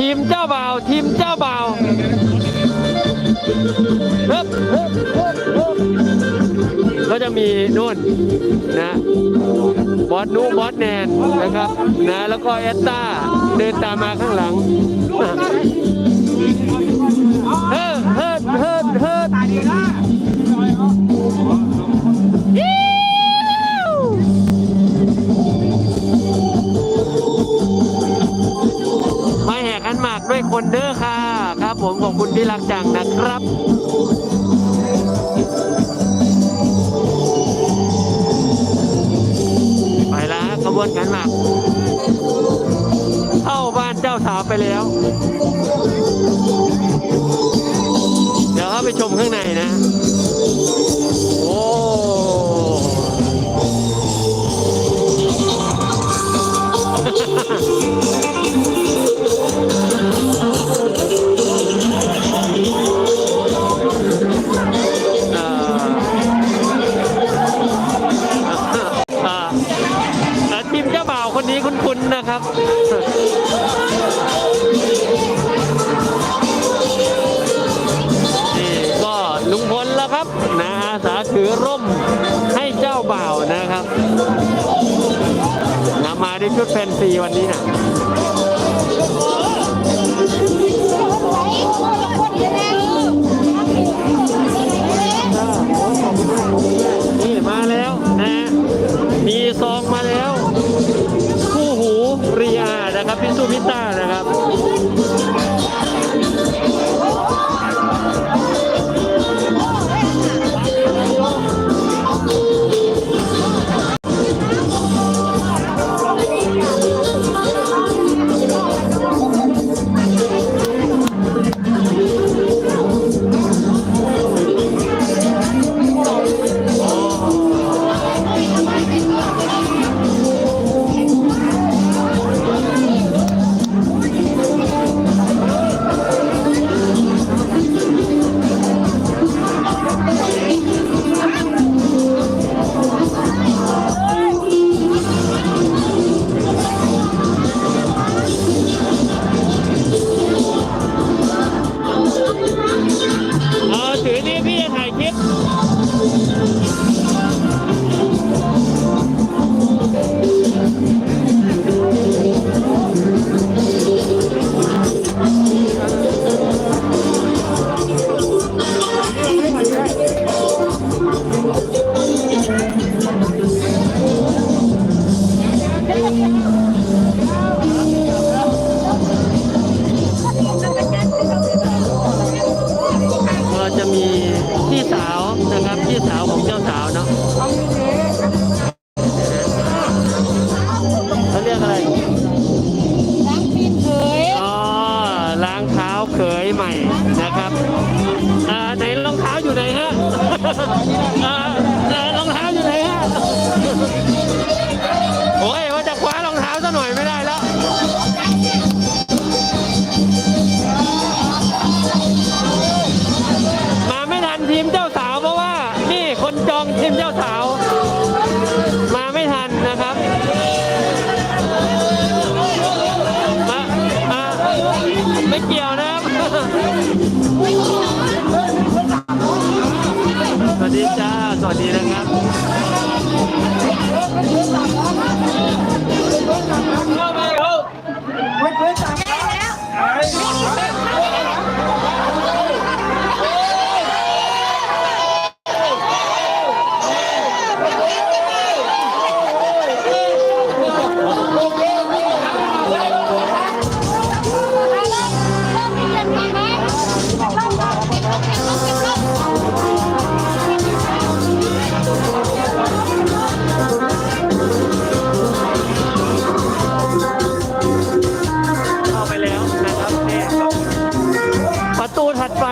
ทีมเจ้าบ่าวทีมเจ้าบ่าวเฮ้บเฮ้บเฮ้บเฮ้บก็จะมีนู่นนะบอสนุบอสแนนนะครับนะแล้วก็เอสตาเดินตามมาข้างหลัง ที่รักจังนะครับไปแล้วขบวนขันหมากเข้าบ้านเจ้าสาวไปแล้ว นะครับนะมาด้วยชุดแฟนซีวันนี้นะนี่มาแล้วนะ มีซองมาแล้ว คู่หูเรียนะครับ พี่สุพิต้านะครับ เท้าเขยใหม่นะครับอ่าไหนรองเท้าอยู่ไหนฮะอ่ารองเท้าอยู่ไหนฮะโอ้ยว่าจะคว้ารองเท้าซะหน่อยไม่ได้แล้วมาไม่ทันทีมเจ้าสาวเพราะว่านี่คนจองทีมเจ้าสาว มาไม่ทันนะครับมามาไม่เกี่ยวนะ Thank you. ตัวถัดไป